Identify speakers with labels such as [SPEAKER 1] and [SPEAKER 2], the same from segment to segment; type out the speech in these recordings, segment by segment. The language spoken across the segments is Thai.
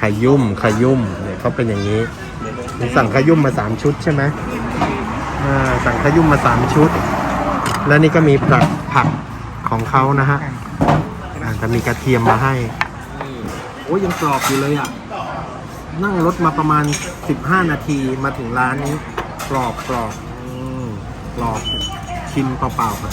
[SPEAKER 1] ขยุ่มขยุ่มเนี่ยเขาเป็นอย่างนี้สั่งขยุ่มมาสามชุดใช่ไหมสั่งขยุ่มมาสามชุด แล้วนี่ก็มีผักผักของเขานะฮะอ่าจะมีกระเทียมมาให้โอ้ยยังกรอบอยู่เลยอะ นั่งรถมาประมาณ 15 นาทีมาถึงร้านนี้ กรอบกรอบกรอบชิมเปล่าๆก่อ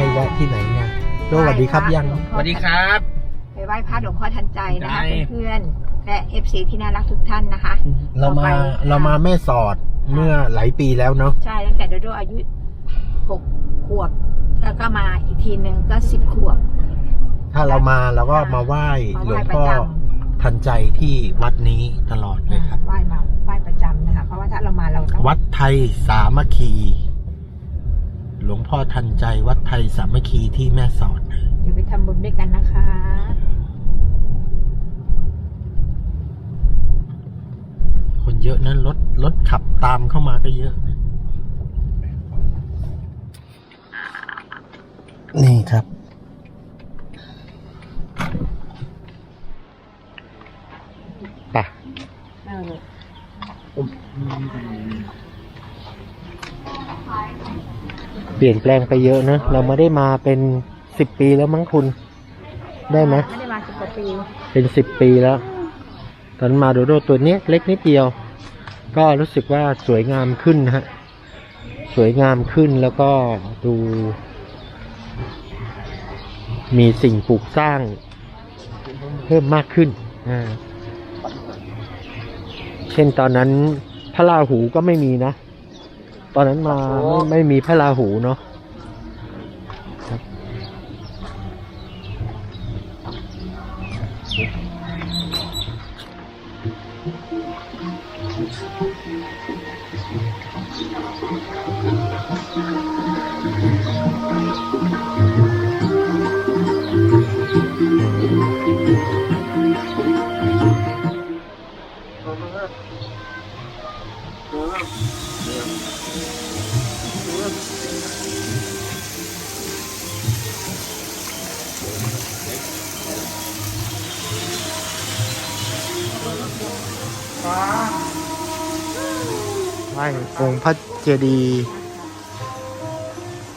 [SPEAKER 1] ให้แวะที่ไหนเนี่ยโดสวัสดีครับยัง
[SPEAKER 2] สวัสดีครับ
[SPEAKER 3] ไปไหว้พระหลวงพ่อทันใจนะคะ
[SPEAKER 2] ได้
[SPEAKER 3] เพื่อนๆและเอฟซีที่น่ารักทุกท่านนะคะ
[SPEAKER 1] เรามา
[SPEAKER 3] ต่อไป
[SPEAKER 1] เรามาแม่สอดเมื่อหลายปีแล้วเนาะ
[SPEAKER 3] ใช่ตั้งแต่โดโดอายุหกขวบแล้วก็มาอีกทีหนึ่งก็สิบขวบ
[SPEAKER 1] ถ้าเรามาเราก็มาไหว้
[SPEAKER 3] มา
[SPEAKER 1] หล
[SPEAKER 3] ไห
[SPEAKER 1] ว
[SPEAKER 3] ว้
[SPEAKER 1] ง
[SPEAKER 3] ประ
[SPEAKER 1] พ่อ
[SPEAKER 3] จ
[SPEAKER 1] ทันใจที่วัดนี้ตลอดเลยครับ
[SPEAKER 3] ไหว้มาไหว้ประจำนะคะ เพราะว่าถ้าเรามาเราต้อง
[SPEAKER 1] วัดไทยสามัคคี หลวงพ่อทันใจวัดไทยสามัคคีที่แม่สอด
[SPEAKER 3] เดี๋ยวไปทำบุญด้วยกันนะคะ
[SPEAKER 1] คนเยอะนะรถรถขับตามเข้ามาก็เยอะ นี่ครับไปเปลี่ยนแปลงไปเยอะนะ เราไม่ได้มาเป็นสิบปีแล้วมั้งคุณ ได้ไหม
[SPEAKER 3] ไม่ได้มาสิบกว่าปี
[SPEAKER 1] เป็นสิบปีแล้ว ตอนมาโดโดตัวเนี้ยเล็กนิดเดียว ก็รู้สึกว่าสวยงามขึ้นนะฮะ สวยงามขึ้นแล้วก็ดู มีสิ่งปลูกสร้าง เพิ่มมากขึ้น อ่า เช่นตอนนั้นพระราหูก็ไม่มีนะ ตอนนั้นมาไม่ไม่มีพระราหูเนาะ องค์พระเจดีย์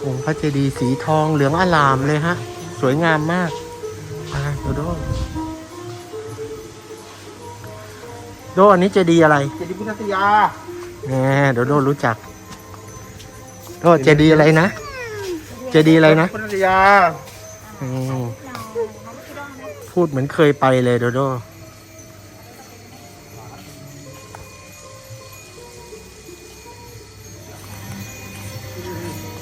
[SPEAKER 1] องค์พระเจดีย์สีทองเหลืองอลามเลยฮะ สวยงามมากไปโดโดโดอันนี้เจดีย์อะไร
[SPEAKER 2] เจดีย์พุทธศยา
[SPEAKER 1] แหมโดโดรู้จักโดเจดีย์อะไรนะ เจดีย์อะไรนะ
[SPEAKER 2] พุทธศยา
[SPEAKER 1] อืมพูดเหมือนเคยไปเลยโดโด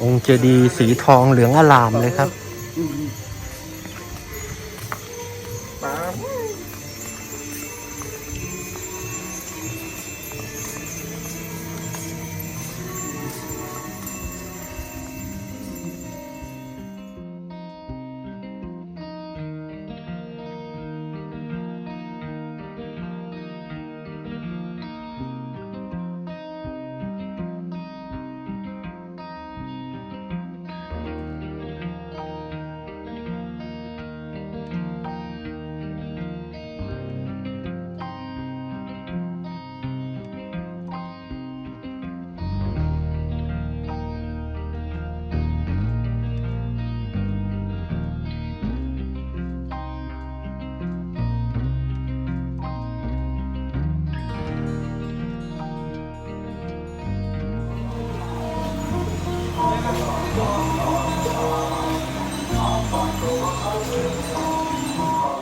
[SPEAKER 1] องค์เจดีย์สีทองเหลืองอลามเลยครับ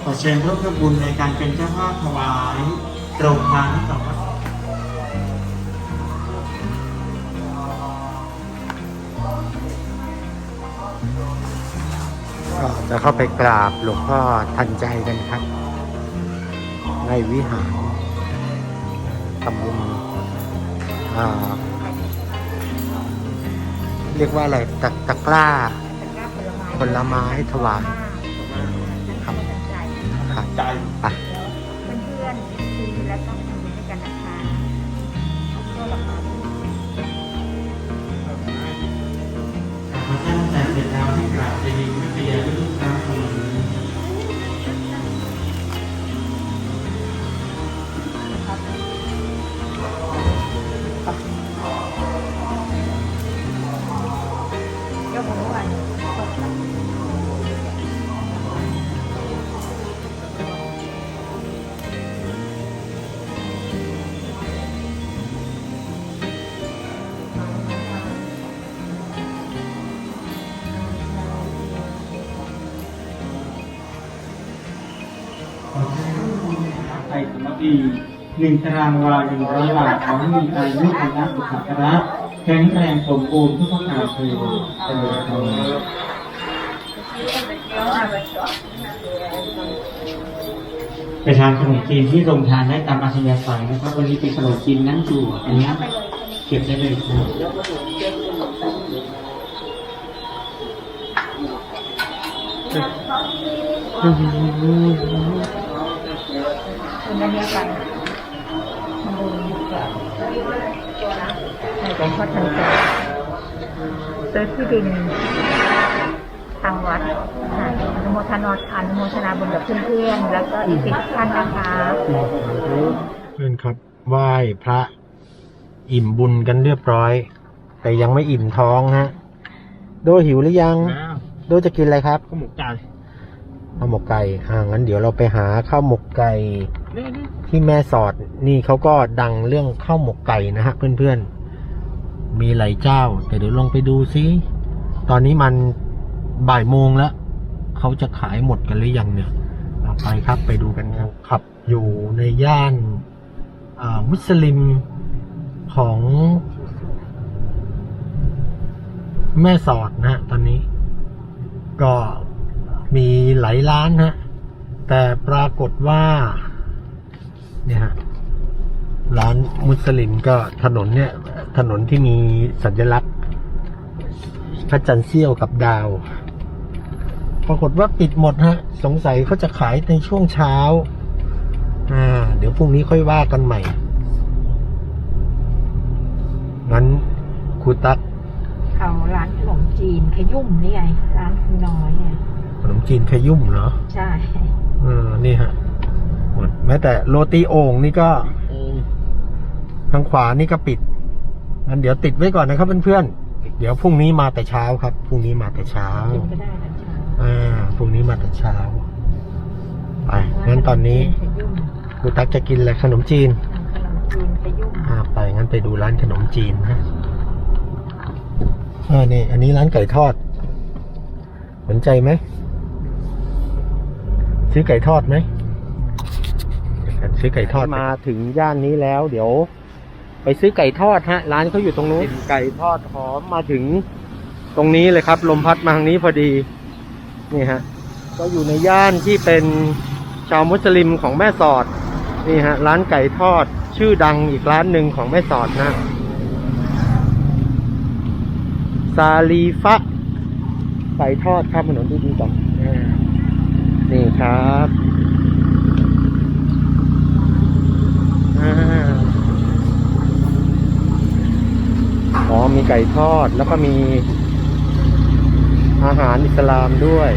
[SPEAKER 1] อเชิญร่วมทำบุญในการเป็นเจ้าภาพถวายโรงทานให้กับวัดก็จะเข้าไปกราบหลวงพ่อทันใจกันครับ ในวิหารทำบุญอ่าเรียกว่าอะไรตะตะกร้าผลไม้ถวาย
[SPEAKER 2] ใจ
[SPEAKER 1] ไป
[SPEAKER 3] ทย
[SPEAKER 1] ส
[SPEAKER 3] มั
[SPEAKER 4] ครีหนึ่งตารางวาหนึ่งร้อยบาทขอให้มีอายุวันนะสุขภาพแข็งแรงสมบูรณ์ทุกประการเถิดเจริญพรไปทานขนมจีนที่โรงทานได้ตามอัธยาศัยนะครับวันนี้เป็นขนมจีนนั่งจั่วอันนี้เก็บได้เลยครับ
[SPEAKER 3] คุณนั่นเดียวกันมาดูในใจทอดทันใจซื้อที่ดินทางวัดค่ะอนุโมทนาอนุโมทนาบุญกับเพื่อนๆ แล้วก็อีกสิบท่านนะคะ
[SPEAKER 1] เพื่อนครับไหว้พระอิ่มบุญกันเรียบร้อย แต่ยังไม่อิ่มท้องฮะ โดหิวหรือยัง โดจะกินอะไรครับ
[SPEAKER 2] ข้าวหมกไก่
[SPEAKER 1] ข้าวหมกไก่อ่างั้นเดี๋ยวเราไปหาข้าวหมกไก่ ที่แม่สอดนี่เขาก็ดังเรื่องข้าวหมกไก่นะฮะเพื่อนๆ มีหลายเจ้า แต่เดี๋ยวลงไปดูซิตอนนี้มันบ่ายโมงแล้วเขาจะขายหมดกันหรือยังเนี่ยไปครับไปดูกันครับขับอยู่ในย่านมุสลิมของแม่สอดนะฮะตอนนี้ ก็มีหลายร้านฮะแต่ปรากฏว่า เนี่ยฮะร้านมุสลิมก็ถนนเนี่ย ถนนที่มีสัญลักษณ์พระจันทร์เสี้ยวกับดาว ปรากฏว่าปิดหมดฮะ สงสัยเขาจะขายในช่วงเช้า อ่า เดี๋ยวพรุ่งนี้ค่อยว่ากันใหม่ งั้นครูตัก
[SPEAKER 3] เอาร้านขนมจีนขยุ่มนี่ไง ร้านคุณน้อยไง
[SPEAKER 1] ขนมจีนขยุ่มเหรอ
[SPEAKER 3] ใช่
[SPEAKER 1] เออนี่ฮะ หมดแม้แต่โรตีโอ่งนี่ก็ทางขวานี่ก็ปิดงั้นเดี๋ยวติดไว้ก่อนนะครับเพื่อนๆเดี๋ยวพรุ่งนี้มาแต่เช้าครับพรุ่งนี้มาแต่เช้า
[SPEAKER 3] กินก็ได้นะจ๊ะ
[SPEAKER 1] อ่าพรุ่งนี้มาแต่เช้าไปงั้นตอนนี้
[SPEAKER 3] ขยุ่ม
[SPEAKER 1] ครูตักจะกินอะไรขนมจีน
[SPEAKER 3] ขนมจีนขยุ่ม
[SPEAKER 1] อ่าไปงั้นไปดูร้านขนมจีนนะเออนี่ อันนี้ร้านไก่ทอด สนใจไหมซื้อไก่ทอดไหมเดี๋ยวกัน ซื้อไก่ทอดมาถึงย่านนี้แล้ว เดี๋ยว ไปซื้อไก่ทอดฮะ ร้านเขาอยู่ตรงนู้นไก่ทอดหอมมาถึงตรงนี้เลยครับ ลมพัดมาทางนี้พอดีนี่ฮะก็อยู่ในย่านที่เป็นชาวมุสลิมของแม่สอดนี่ฮะ ร้านไก่ทอดชื่อดังอีกร้านหนึ่งของแม่สอดนะซาลีฟะไก่ทอดข้ามถนนดีๆก่อนอ่านี่ครับอ่าอ๋อมีไก่ ทอดแล้วก็มีอาหารอิสลามด้วย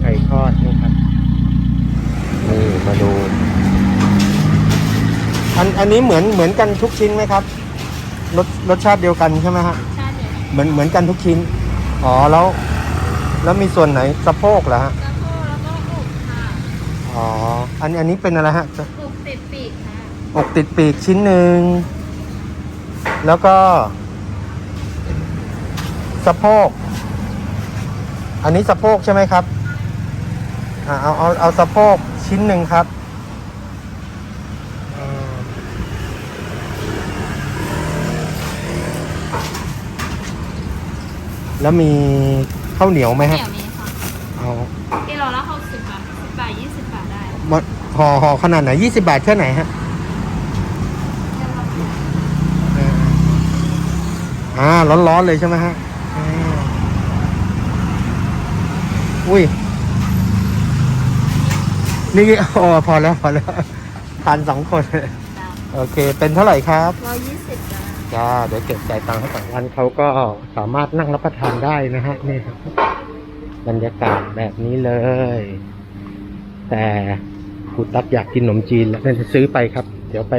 [SPEAKER 1] ไก่ทอดนี่ครับ นี่มาดู อันอันนี้เหมือนเหมือนกันทุกชิ้นไหมครับ รสรสชาติเดียวกันใช่ไหมฮะ
[SPEAKER 3] ใช่เลย
[SPEAKER 1] เหมือนเหมือนกันทุกชิ้น อ๋อแล้ว แล้วมีส่วนไหนสะโพกเหรอฮะ
[SPEAKER 3] สะโพกแล้วก็อกค่ะ
[SPEAKER 1] อ๋อ อันอันนี้เป็นอะไรฮะ
[SPEAKER 3] อกติดปีกค่ะ
[SPEAKER 1] อกติดปีกชิ้นหนึ่ง แล้วก็ สะโพก อันนี้สะโพกใช่ไหมครับอ่าเอาเอาเอาสะโพกชิ้นหนึ่งครับอ่าแล้วมีข้าวเหนียวไหม
[SPEAKER 5] เห
[SPEAKER 1] ฮะ
[SPEAKER 5] นียวมีค่ะ
[SPEAKER 1] เอา
[SPEAKER 5] กิโลละหกสิบบาทสิบบาทยี่สิบ
[SPEAKER 1] หมดห่อห่อขนาดไหนยี่สิบาทแค่ไหนฮะ อ่าร้อนๆเลยใช่ไหมฮะอ่าอุ้ย นี่อ๋อพอแล้วพอแล้วทานสองคน โอเค เป็นเท่าไหร่ครับ
[SPEAKER 3] ร้อยยี่สิบจ้า
[SPEAKER 1] จ้าเดี๋ยวเก็บจ่ายตังค์ให้ก่อนวันเขาก็สามารถนั่งรับประทานได้นะฮะนี่ครับบรรยากาศแบบนี้เลย แต่ครูตั๊กอยากกินขนมจีนแล้วจะซื้อไปครับ เดี๋ยวไป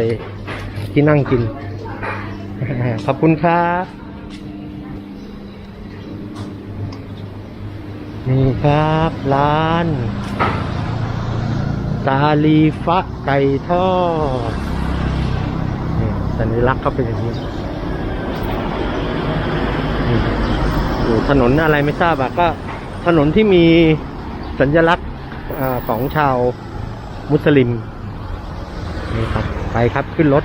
[SPEAKER 1] หาที่นั่งกิน ขอบคุณครับ นี่ครับร้านกาลีฟะไก่ทอดนี่สัญลักษณ์เขาเป็นอย่างนี้นอยู่ถนนอะไรไม่ทราบอะก็ถนนที่มีสัญลักษณ์ของชาวมุสลิมนี่ครับไปครับขึ้นรถ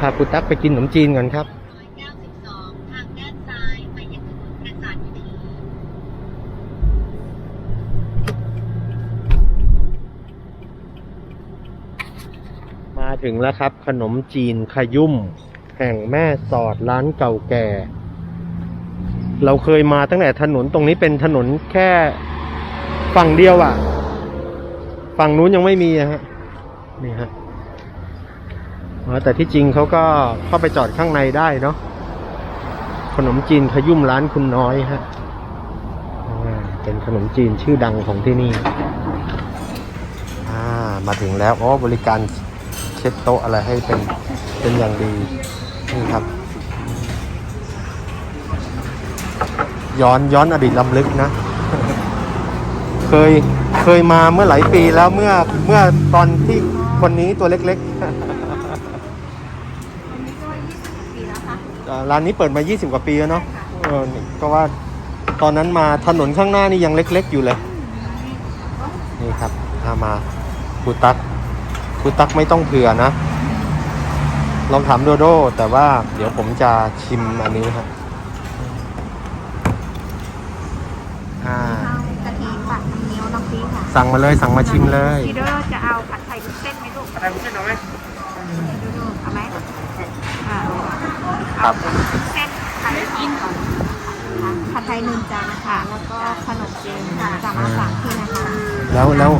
[SPEAKER 1] พาปุตักไปกินขนมจีนก่อนครับ
[SPEAKER 5] 92 ทางด้านซ้ายไปยังถนนประสานวิถี
[SPEAKER 1] มา ถึงแล้วครับ ขนมจีนขยุ่ม แห่งแม่สอดร้านเก่าแก่ เราเคยมาตั้งแต่ถนนตรงนี้เป็นถนนแค่ฝั่งเดียวอะ่ะ ฝั่งนู้นยังไม่มีฮะนี่ฮะแต่ที่จริงเขาก็เข้าไปจอดข้างในได้เนาะขนมจีนขยุ่มร้านคุณน้อยฮะเป็นขนมจีนชื่อดังของที่นี่ อ่า มาถึงแล้ว อ๋อ บริการ ช็ดโต๊ะอะไรให้เป็นเป็นอย่างดีนี่ครับ ย้อนย้อนอดีตลำลึกนะ เคยเคยมาเมื่อหลายปีแล้วเมื่อเมื่อตอนที่คนนี้ตัวเล็ก
[SPEAKER 3] ปีแล้วค่ะ
[SPEAKER 1] ๆร้านนี้เปิดมา 20 กว่าปีแล้วเนาะเออก็ว่าตอนนั้นมาถนนข้างหน้านี่ยังเล็ก ๆ อยู่เลย นี่ครับอามาครูตัก ครูตักไม่ต้องเผื่อนะ ลองถามโดโด แต่ว่าเดี๋ยวผมจะชิมอันนี้ครับอ่า
[SPEAKER 3] ข้าวกะทิผัดน้ำเงี้ยวน้ำพริกค่ะ
[SPEAKER 1] สั่งมาเลยสั่งมาชิมเลย
[SPEAKER 3] พี่โดจะเอาผัดไทยวุ้นเส้นไหมลูก
[SPEAKER 2] อะไรคุณเส้นเอาไหม
[SPEAKER 3] โดโดเอาไหมอ่า
[SPEAKER 1] ครับ
[SPEAKER 3] เส้นไทยกินก่อนผัดไทยหนึ่งจานค่ะแล้วก็ขนมจีนค่ะจะมาสามที่นะคะ
[SPEAKER 1] แล้วแล้ว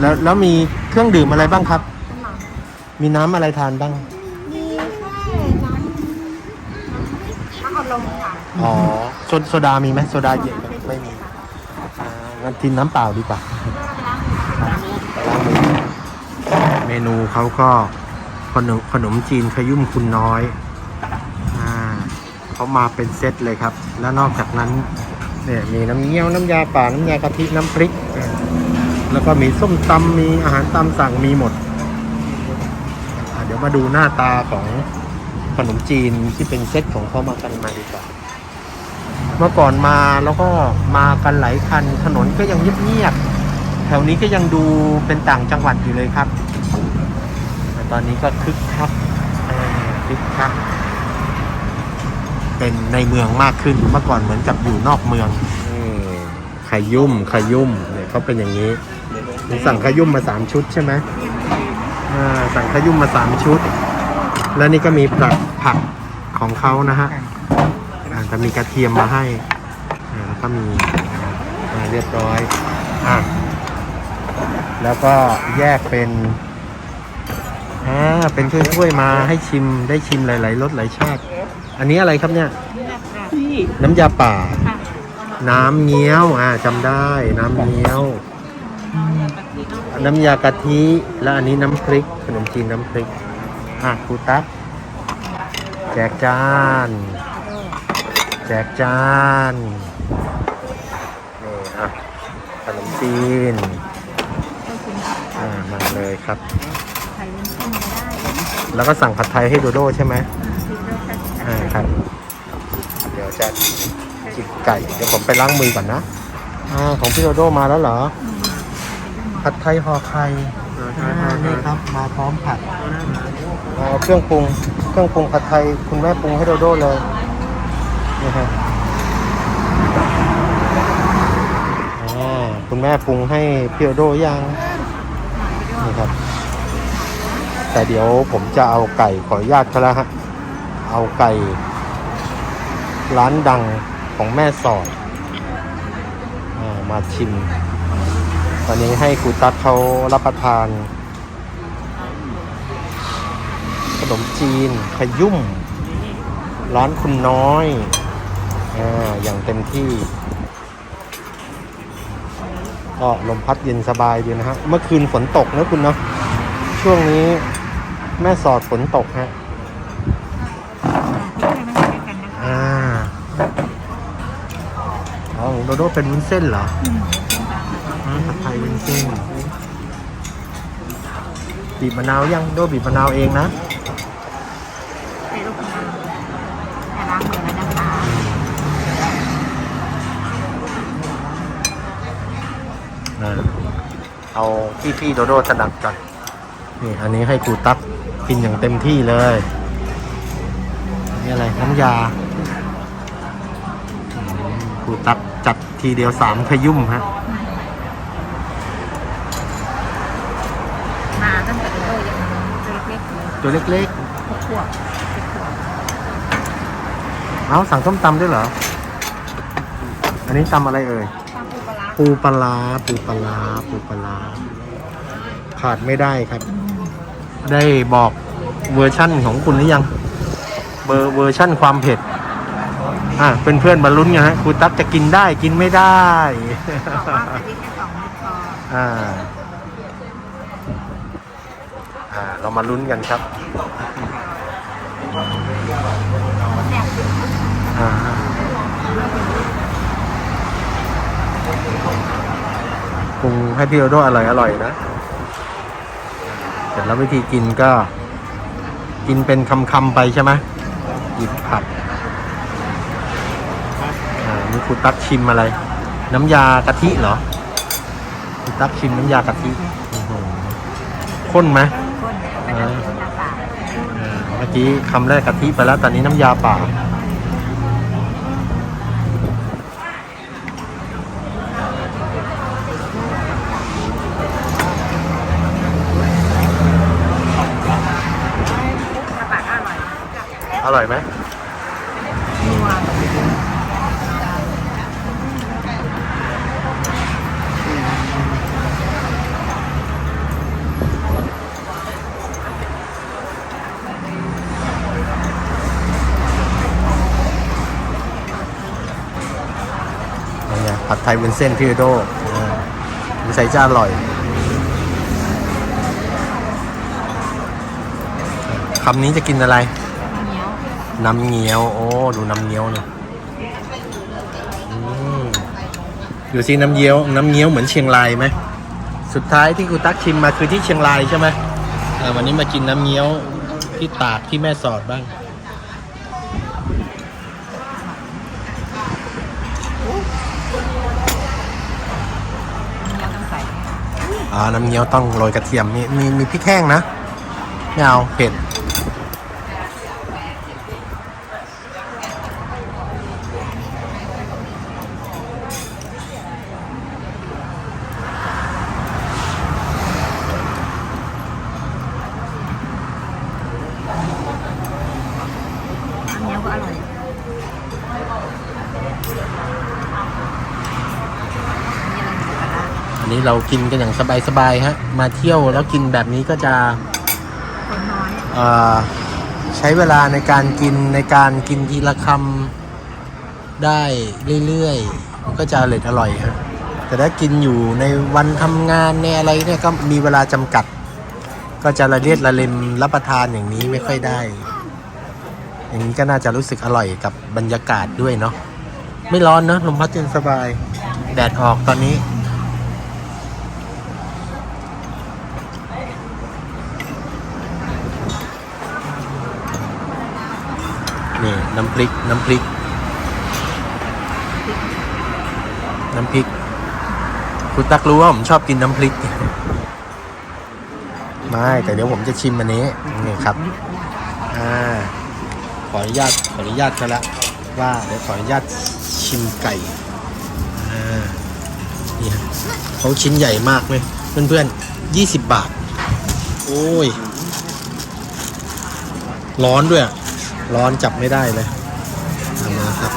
[SPEAKER 1] แล้วแล้วมีเครื่องดื่มอะไรบ้างครับ
[SPEAKER 3] มี
[SPEAKER 1] น้ำอะไรทานบ้าง
[SPEAKER 3] มีแค่น้ำน้ำอัดลมค่ะ
[SPEAKER 1] อ๋อโซโซดามีไหมโซดาเย็นไม่มีอ่างั้นกินน้ำเปล่าดีกว่า เมนูเขาก็ขนมขนมจีนขยุ่มคุณน้อยอ่าเขามาเป็นเซตเลยครับ แล้วนอกจากนั้นเนี่ยมีน้ำเงี้ยวน้ำยาป่าน้ำยากะทิน้ำพริกอ่า แล้วก็มีส้มตำมีอาหารตามสั่งมีหมด เดี๋ยวมาดูหน้าตาของขนมจีนที่เป็นเซตของเขามากันมาดีกว่า เมื่อก่อนมาแล้วก็มากันหลายคันถนนก็ยังเงียบๆแถวนี้ก็ยังดูเป็นต่างจังหวัดอยู่เลยครับแต่ตอนนี้ก็คึกคักคึกคักเป็นในเมืองมากขึ้นเมื่อก่อนเหมือนกับอยู่นอกเมืองขยุ่มขยุ่มเนี่ยเขาเป็นอย่างนี้ สั่งขยุ่มมาสามชุดใช่ไหมอ่าสั่งขยุ่มมาสามชุด แล้วนี่ก็มีผักผักของเขานะฮะอ่าจะมีกระเทียมมาให้อ่าแล้วก็มีอ่าเรียบร้อยอะแล้วก็แยกเป็นอ่าเป็นถ้วยๆมาให้ชิมได้ชิมหลายๆรสหลายชาติ อันนี้อะไรครับเนี่ยน้ำยาป่า
[SPEAKER 3] ค่ะ
[SPEAKER 1] น้ำเงี้ยวอ่าจำได้น้ำเงี้ยว น้ำยากะทิและอันนี้น้ำพริกขนมจีนน้ำพริกอะครูตั๊กแจกจาน แจกจานนี่อะขนมจีนอ่ามาเลยครับ แล้วก็สั่งผัดไทยให้โดโด้ใช่ไหมอ่าครับ เดี๋ยวจะจิบไก่ เดี๋ยวผมไปล้างมือก่อนนะอ่าของพี่โดโด้มาแล้วเหรอ ผัดไทยห่อไข่อ่านี่ครับมาพร้อมผัดอ่าเครื่องปรุง เครื่องปรุงผัดไทยคุณแม่ปรุงให้โดโด้เลยนี่ครับอ่าคุณแม่ปรุงให้พี่โดโด้ยัง
[SPEAKER 3] พี่โด
[SPEAKER 1] นี่ครับ แต่เดี๋ยวผมจะเอาไก่ขออนุญาตเขาแล้วฮะเอาไก่ ร้านดังของแม่สอดอามาชิม ตอนนี้ให้ครูตั๊ดเขารับประทาน ขนมจีนขยุ่ม ร้านคุณน้อยอ่าอย่างเต็มที่ ก็ลมพัดเย็นสบายดีนะฮะ เมื่อคืนฝนตกนะคุณเนาะช่วงนี้แม่สอดฝนตกฮะอ่าอ๋อโดโดเป็นวุ้นเส้นเหรออ วุ้นเส้นบีบมะนาวยังโดบีบมะนาวเองนะ
[SPEAKER 3] ใส่ลูกมะนาวแต่ล้างมือแล้วนะคะ
[SPEAKER 1] อ่าเอาพี่พี่โดโดถนัดกันนี่อันนี้ให้ครูตั๊กกินอย่างเต็มที่เลยนี่อะไรน้ำยาอืมครูตั๊กจัดทีเดียวสามขยุ่มฮะ
[SPEAKER 3] มาตั้งแต่โตยัง ตัวเล็กๆเลย
[SPEAKER 1] ตัวเล็ก
[SPEAKER 3] หกขวบเจ็ดขวบ
[SPEAKER 1] ๆเอาสั่งส้มตำด้วยเหรอ อันนี้ตำอะไรเอ่ย
[SPEAKER 3] ตามปูปลาร้า
[SPEAKER 1] ปูปลาร้าปูปลาร้าปูปลาร้าขาดไม่ได้ครับ ได้บอกเวอร์ชั่นของคุณหรือยัง เบอร์เวอร์ชั่นความเผ็ด อะเพื่อนเพื่อนๆมาลุ้นกันฮะครูตั๊กจะกินได้กินไม่ได้
[SPEAKER 3] บอกว่าจะได้แค่สองมือพอ
[SPEAKER 1] อ่า อ่า เรามาลุ้นกันครับปรุงให้พี่โอโดอร่อยอร่อยนะ เสร็จแล้ววิธีกินก็ กินเป็นคำๆไปใช่ไหมหยิบผักอ่านี่ครูตั๊กชิมอะไร น้ำยากะทิเหรอครูตั๊กชิมน้ำยากะทิอื้อหือข้นไหม
[SPEAKER 3] เมื่
[SPEAKER 1] อกี้คำแรกกะทิไปแล้วตอนนี้น้ำยาป่า ผัดไทยวุ้นเส้นพี่โดอ่าสงสัยจะอร่อยคำนี้จะกินอะไร
[SPEAKER 3] เหนียว
[SPEAKER 1] น้ำเงี้ยว โอ้ ดูน้ำเงี้ยวเนี่ยอืมดูสิน้ำเงี้ยว น้ำเงี้ยวเหมือนเชียงรายไหม สุดท้ายที่กูตักชิมมาคือที่เชียงรายใช่ไหมอ่าวันนี้มากินน้ำเงี้ยวที่ตากที่แม่สอดบ้าง
[SPEAKER 3] เหนียวต้องใส่
[SPEAKER 1] อ่า น้ำเงี้ยวต้องโรยกระเทียมมีมีมีพริกแห้งนะไม่เอาเผ็ด
[SPEAKER 3] น้ำเหนียวก็อร่อย
[SPEAKER 1] อันนี้ เรากินกันอย่างสบายๆฮะ มาเที่ยวแล้วกินแบบนี้ก็จะ
[SPEAKER 3] คนน้อย
[SPEAKER 1] เอ่อใช้เวลาในการกินในการกินทีละคำได้เรื่อยๆ ก็จะอร่อยอร่อยฮะแต่ถ้ากินอยู่ในวันทำงานในอะไรเนี่ยก็มีเวลาจำกัด ก็จะระเลียดระเลมรับประทานอย่างนี้ไม่ค่อยได้ อย่างนี้ก็น่าจะรู้สึกอร่อยกับบรรยากาศด้วยเนาะไม่ร้อนเนอะลมพัดเย็นสบาย แดดออกตอนนี้ น้ำพริก น้ำพริก น้ำพริก คุณตักรู้ว่าผมชอบกินน้ำพริก ไม่ แต่เดี๋ยวผมจะชิมอันนี้ นี่ครับ อ่า ขออนุญาต ขออนุญาตกันละว่าเดี๋ยวขออนุญาตชิมไก่ อ่า นี่ฮะเขาชิ้นใหญ่มากเลยเพื่อนๆยี่สิบบาท โอ้ย ร้อนด้วยอะ ร้อนจับไม่ได้เลยเอามาครับ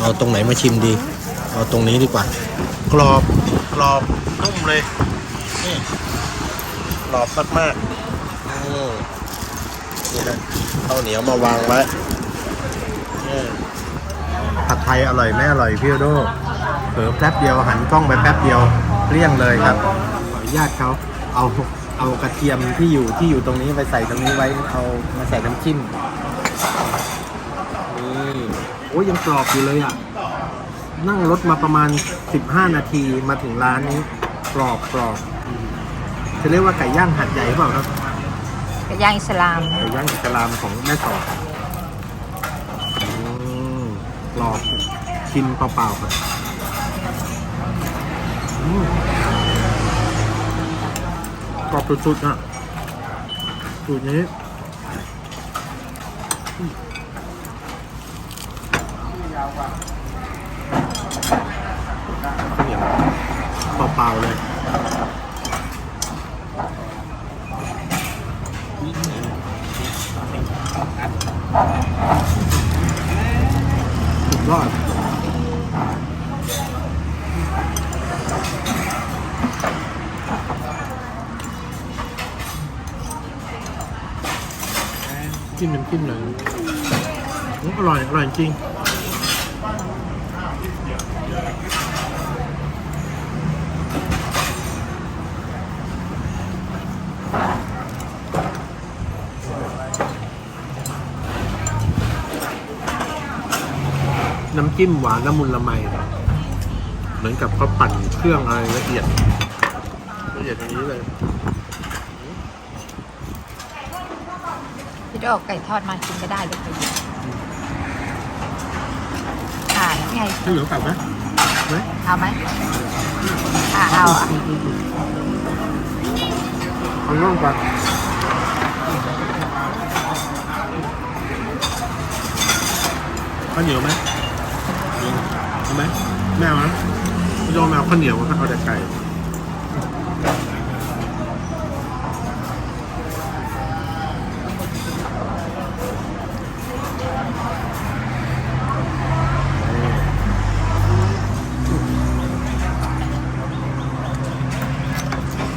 [SPEAKER 1] เอาตรงไหนมาชิมดี เอาตรงนี้ดีกว่า กรอบกรอบนุ่มเลยนี่กรอบมากๆอืมนี่นะข้าวเหนียวมาวางไว้นี่ผัดไทยอร่อยไหมอร่อยพี่โอโดเผลอแป๊บเดียวหันกล้องไปแป๊บเดียวเกลี้ยงเลยครับขออนุญาตเขาเอา เอากระเทียมที่อยู่ที่อยู่ตรงนี้ไปใส่ตรงนี้ไว้เอามาใส่น้ำจิ้มนี่โอ้ยยังกรอบอยู่เลยอะ นั่งรถมาประมาณ 15 นาทีมาถึงร้านนี้กรอบกรอบอืมจะเรียกว่าไก่ย่างหัดใหญ่หรือเปล่าครับ
[SPEAKER 3] กระย่างอิสลาม
[SPEAKER 1] ไก่ย่างอิสลามของแม่สอดอืมกรอบชิมเปล่าๆครับอืมก รอบสุดๆอะสูตรนี้ข้าวเหนียวเปล่าๆเลยสุดยอด จิ้มน้ำจิ้มหน่อยอร่อย อร่อยจริงน้ำจิ้มหวานละมุนละไม เหมือนกับเขาปั่นเครื่องอะไรละเอียดละเอียดอย่างนี้เลย
[SPEAKER 3] พี่โดไก่ทอดมากินก็ได้เลยอ่านี่ไง
[SPEAKER 1] ให้เหลือกลับไหมไหม
[SPEAKER 3] เอาไหมอ่าเอาอะ
[SPEAKER 1] เอาล่องกันข้าวเหนียวไหมเอาไหมไม่เอานะไม่ยอมเอาข้าวเหนียวเอาแต่ไก่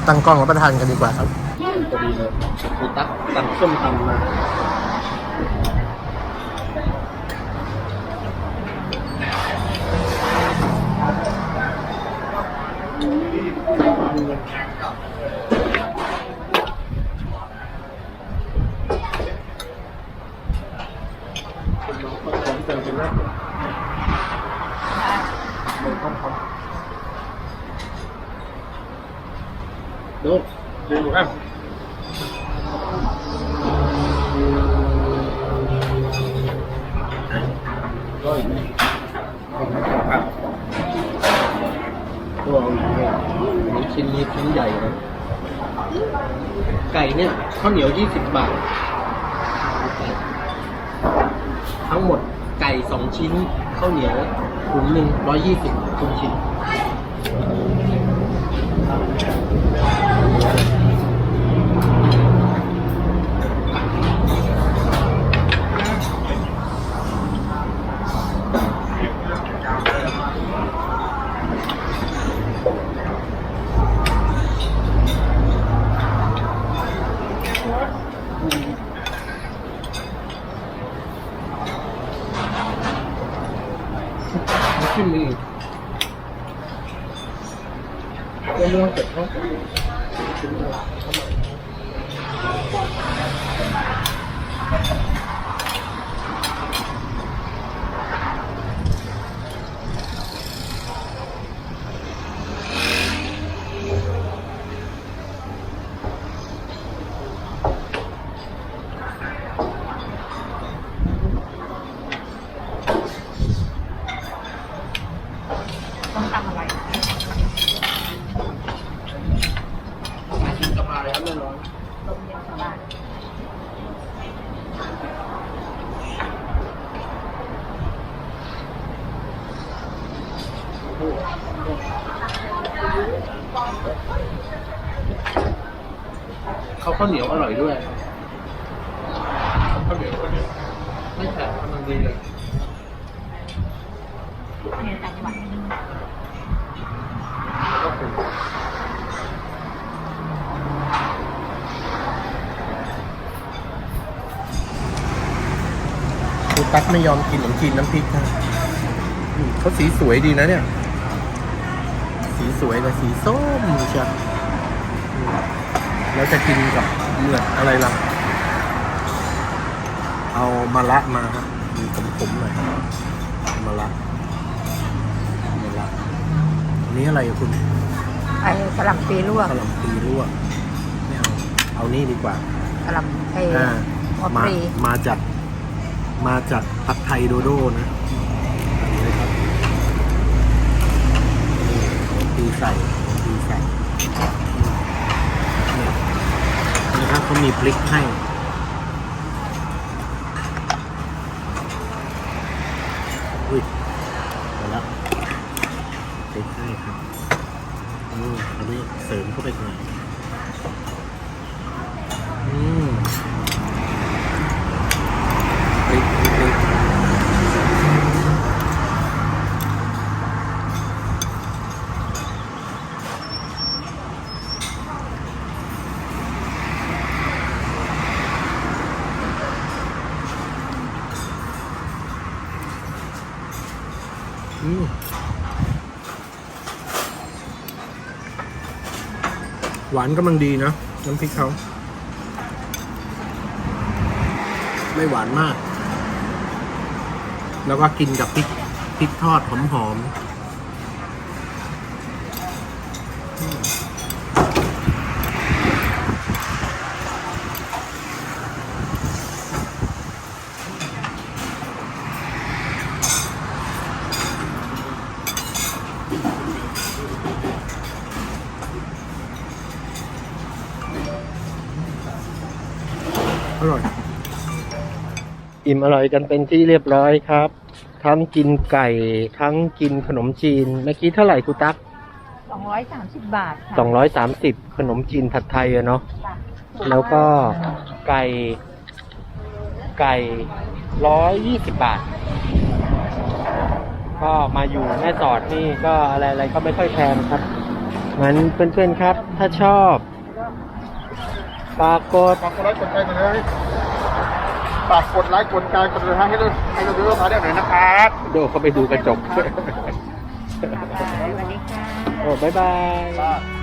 [SPEAKER 1] ตั้งกล้องรับประทานกันดีกว่าครับพอดีเลยครูตักสั่งส้มตำมาต้องพร้อม ดูดูครับก็อีกครับตัวอาอีกเนี่ยชิ้นนี้ชิ้นใหญ่นะไก่เนี่ยข้าวเหนียว20บาท ทั้งหมดไก่สองชิ้นข้าวเหนียวถุงหนึ่งร้อยยี่สิบทุกชิ้น น้ำจิ้มมีอีกเรื่องเสร็จเขาชิ้นละ เขา
[SPEAKER 2] ข้าวเหนียวอร่อยด้วยข้าวเหนียวไม่แข็งกำลังดีเลย
[SPEAKER 3] เนี่ย
[SPEAKER 1] คุณตั๊กไม่ยอมกินขนมจีนน้ำพริกนะเขาสีสวยดีนะเนี่ย สีสวยเลยสีส้มใช่อืมแล้วจะกินกับเหมือดอะไรล่ะ เอามะละมาครับมีขมๆหน่อยมะละมะละอันนี้อะไรอะคุณ
[SPEAKER 3] ไอ้กะหล่ำปีลวก
[SPEAKER 1] กะหล่ำปีลวกไม่เอาเอานี่ดีกว่า
[SPEAKER 3] กะหล่ำไอ้
[SPEAKER 1] อ่า
[SPEAKER 3] หัวป
[SPEAKER 1] มา
[SPEAKER 3] รี
[SPEAKER 1] มาจากมาจากผัดไทยโดโดนะอันนี้นะครับนี่ ตีใส่ตีใส่นี่นี่นะครับเขามีพริกให้อุ้ยมาแล้วพริกให้ครับอันนี้เสริมเข้าไปหน่อยอืม พริกพริกพริกอืมหวานกำลังดีนะน้ำพริกเขาไม่หวานมาก แล้วก็กินกับพริกพริกทอดหอมๆ อิ่มอร่อยกันเป็นที่เรียบร้อยครับ ทั้งกินไก่ ทั้งกินขนมจีน เมื่อกี้เท่าไหร่ครูตั๊ก
[SPEAKER 3] สองร้อยสามสิบบาทค่ะ
[SPEAKER 1] สองร้อยสามสิบขนมจีนผัดไทยอะเนาะ
[SPEAKER 3] ค่ะ
[SPEAKER 1] แล้วก็ไก่ ไก่ร้อยยี่สิบบาท ก็มาอยู่แม่สอดนี่ก็อะไรอะไรก็ไม่ค่อยแพงครับ งั้นเพื่อนๆครับ ถ้าชอบ ฝากกด
[SPEAKER 2] ฝากกดไลค์กดแชร์กันเลย ฝากกดไลค์กดแชร์กดติดตามให้เราให้เราดูเราพาได้หน่อยนะครับ
[SPEAKER 1] โดเขาไปดูกระจก
[SPEAKER 3] บ๊ายบายสวัสดีค่ะ
[SPEAKER 1] โอ้บายบาย
[SPEAKER 2] ครับ